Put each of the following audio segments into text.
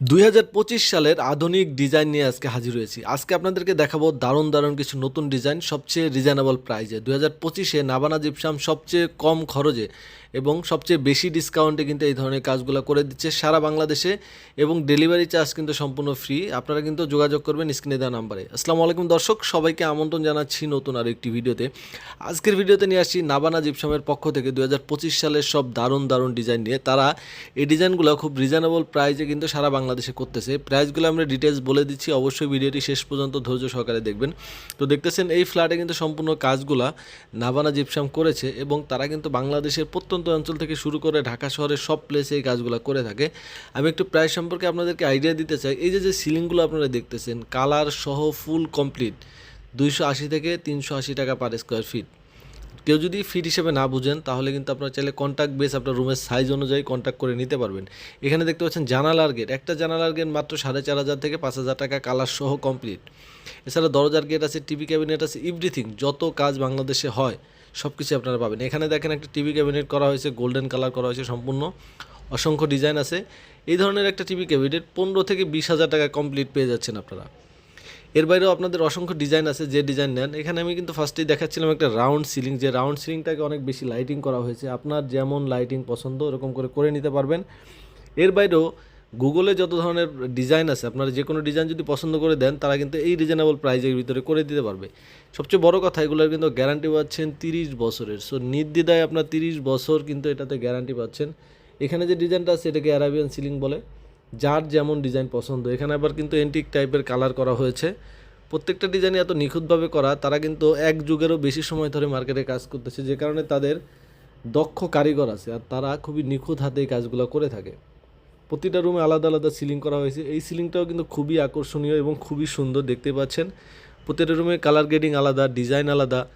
দুই হাজার পঁচিশ সালের আধুনিক ডিজাইন নিয়ে আজকে হাজির হয়েছি। আজকে আপনাদেরকে দেখাবো দারুণ দারুণ কিছু নতুন ডিজাইন, সবচেয়ে রিজনেবল প্রাইজে দুই হাজার পঁচিশে নাবানা জিপসাম সবচেয়ে কম খরচে এবং সবচেয়ে বেশি ডিসকাউন্টে কিন্তু এই ধরনের কাজগুলো করে দিচ্ছে সারা বাংলাদেশে এবং ডেলিভারি চার্জ কিন্তু সম্পূর্ণ ফ্রি আপনারা কিন্তু যোগাযোগ করবেন স্ক্রিনে দেওয়া নাম্বারে। আসসালামু আলাইকুম দর্শক, সবাইকে আমন্ত্রণ জানাচ্ছি নতুন আর একটি ভিডিওতে। আজকের ভিডিওতে নিয়ে আসছি নাবানা জিপসামের পক্ষ থেকে দুই হাজার পঁচিশ সালের সব দারুণ দারুণ ডিজাইন নিয়ে। তারা এই ডিজাইনগুলো খুব রিজনেবল প্রাইজে কিন্তু সারা বাংলাদেশে করতেছে। প্রাইসগুলো আমরা ডিটেলস বলে দিচ্ছি। অবশ্যই ভিডিওটি শেষ পর্যন্ত ধৈর্য সহকারে দেখবেন। তো দেখতেছেন, এই ফ্ল্যাটে কিন্তু সম্পূর্ণ কাজগুলা নাবানা জিপসাম করেছে এবং তারা কিন্তু বাংলাদেশের প্রত্যন্ত অঞ্চল থেকে শুরু করে ঢাকা শহরের সব প্লেসে এই কাজগুলো করে থাকে। আমি একটু প্রাইস সম্পর্কে আপনাদেরকে আইডিয়া দিতে চাই। এই যে যে সিলিংগুলো আপনারা দেখতেছেন কালার সহ ফুল কমপ্লিট দুইশো আশি থেকে তিনশো আশি টাকা পার স্কোয়ার ফিট কেউ যদি ফিট হিসেবে না বুঝেন, তাহলে কিন্তু আপনার চাইলে কন্ট্যাক্ট বেস আপনার রুমের সাইজ অনুযায়ী কন্ট্যাক্ট করে নিতে পারবেন। এখানে দেখতে পাচ্ছেন জানালার গেট একটা জানালার গেট মাত্র সাড়ে চার হাজার থেকে পাঁচ হাজার টাকা কালার সহ কমপ্লিট এছাড়া দরজার গেট আছে টিভি ক্যাবিনেট আছে এভরিথিং যত কাজ বাংলাদেশে হয় সব কিছু আপনারা পাবেন। এখানে দেখেন একটা টিভি ক্যাবিনেট করা হয়েছে গোল্ডেন কালার করা হয়েছে সম্পূর্ণ। অসংখ্য ডিজাইন আছে। এই ধরনের একটা টিভি ক্যাবিনেট পনেরো থেকে বিশ হাজার টাকা কমপ্লিট পেয়ে যাচ্ছেন আপনারা। এর বাইরেও আপনাদের অসংখ্য ডিজাইন আছে, যে ডিজাইন নেন। এখানে আমি কিন্তু ফার্স্টেই দেখাচ্ছিলাম একটা রাউন্ড সিলিং যে রাউন্ড সিলিংটাকে অনেক বেশি লাইটিং করা হয়েছে। আপনার যেমন লাইটিং পছন্দ এরকম করে করে নিতে পারবেন। এর বাইরেও গুগলে যত ধরনের ডিজাইন আছে, আপনারা যে কোনো ডিজাইন যদি পছন্দ করে দেন, তারা কিন্তু এই রিজনেবল প্রাইজের ভিতরে করে দিতে পারবে। সবচেয়ে বড় কথা, এগুলোর কিন্তু গ্যারান্টি পাচ্ছেন তিরিশ বছরের। সো নির্দ্বিধায় আপনার তিরিশ বছর কিন্তু এটাতে গ্যারান্টি পাচ্ছেন। এখানে যে ডিজাইনটা আছে, এটাকে অ্যারাবিয়ান সিলিং বলে। যার যেমন ডিজাইন পছন্দ। এখানে আবার কিন্তু এন্টিক টাইপের কালার করা হয়েছে। প্রত্যেকটা ডিজাইন এত নিখুঁতভাবে করা, তারা কিন্তু এক যুগেরও বেশি সময় ধরে মার্কেটে কাজ করতেছে। যে কারণে তাদের দক্ষ কারিগর আছে আর তারা খুবই নিখুঁত হাতে এই কাজগুলো করে থাকে। প্রতিটা রুমে আলাদা আলাদা সিলিং করা হয়েছে। এই সিলিংটাও কিন্তু খুবই আকর্ষণীয় এবং খুবই সুন্দর দেখতে পাচ্ছেন। প্রতিটা রুমে কালার গ্রেডিং আলাদা ডিজাইন আলাদা।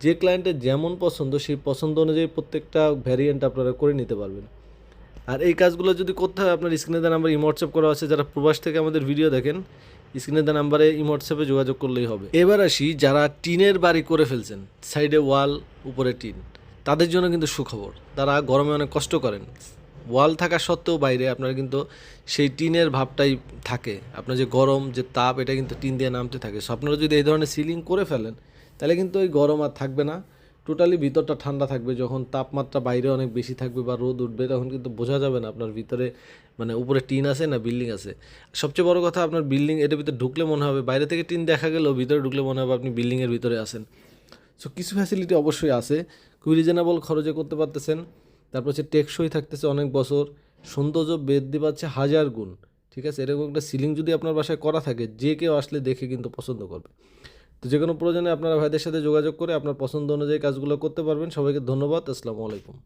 যে ক্লায়েন্টের যেমন পছন্দ, সেই পছন্দ অনুযায়ী প্রত্যেকটা ভ্যারিয়েন্ট আপনারা করে নিতে পারবেন। আর এই কাজগুলো যদি করতে হয়, আপনার স্ক্রিনে দেওয়া নাম্বার ইমোটসঅ্যাপ করা আছে। যারা প্রবাস থেকে আমাদের ভিডিও দেখেন স্ক্রিনে দেওয়া নাম্বারে ইমোয়াটসঅ্যাপে যোগাযোগ করলেই হবে। এবার আসি, যারা টিনের বাড়ি করে ফেলছেন সাইডে ওয়াল উপরে টিন, তাদের জন্য কিন্তু সুখবর। তারা গরমে অনেক কষ্ট করেন। ওয়াল থাকা সত্ত্বেও বাইরে আপনার কিন্তু সেই টিনের ভাবটাই থাকে। আপনার যে গরম, যে তাপ, এটা কিন্তু টিন দিয়ে নামতে থাকে। সো আপনারা যদি এই ধরনের সিলিং করে ফেলেন, তাহলে কিন্তু ওই গরম আর থাকবে না। টোটালি ভিতরটা ঠান্ডা থাকবে, যখন তাপমাত্রা বাইরে অনেক বেশি থাকবে বা রোদ উঠবে, তখন কিন্তু বোঝা যাবে না আপনার ভিতরে মানে উপরে টিন আছে না বিল্ডিং আছে। সবচেয়ে বড় কথা আপনার বিল্ডিং, এটার ভিতরে ঢুকলে মনে হবে, বাইরে থেকে টিন দেখা গেলেও ভিতরে ঢুকলে মনে হবে আপনি বিল্ডিংয়ের ভিতরে আছেন। সো কিছু ফ্যাসিলিটি অবশ্যই আছে। খুবই রিজনেবল খরচে করতে পারতেছেন। তারপর হচ্ছে টেকসই থাকতেছে অনেক বছর। সৌন্দর্য বৃদ্ধি পাচ্ছে হাজার গুণ। ঠিক আছে? এরকম একটা সিলিং যদি আপনার বাসায় করা থাকে, যে কেউ আসলে দেখে কিন্তু পছন্দ করবে। তো যে কোনো প্রয়োজনে আপনারা ভাইদের সাথে যোগাযোগ করে আপনার পছন্দ অনুযায়ী কাজগুলো করতে পারবেন। সবাইকে ধন্যবাদ। আসসালামু আলাইকুম।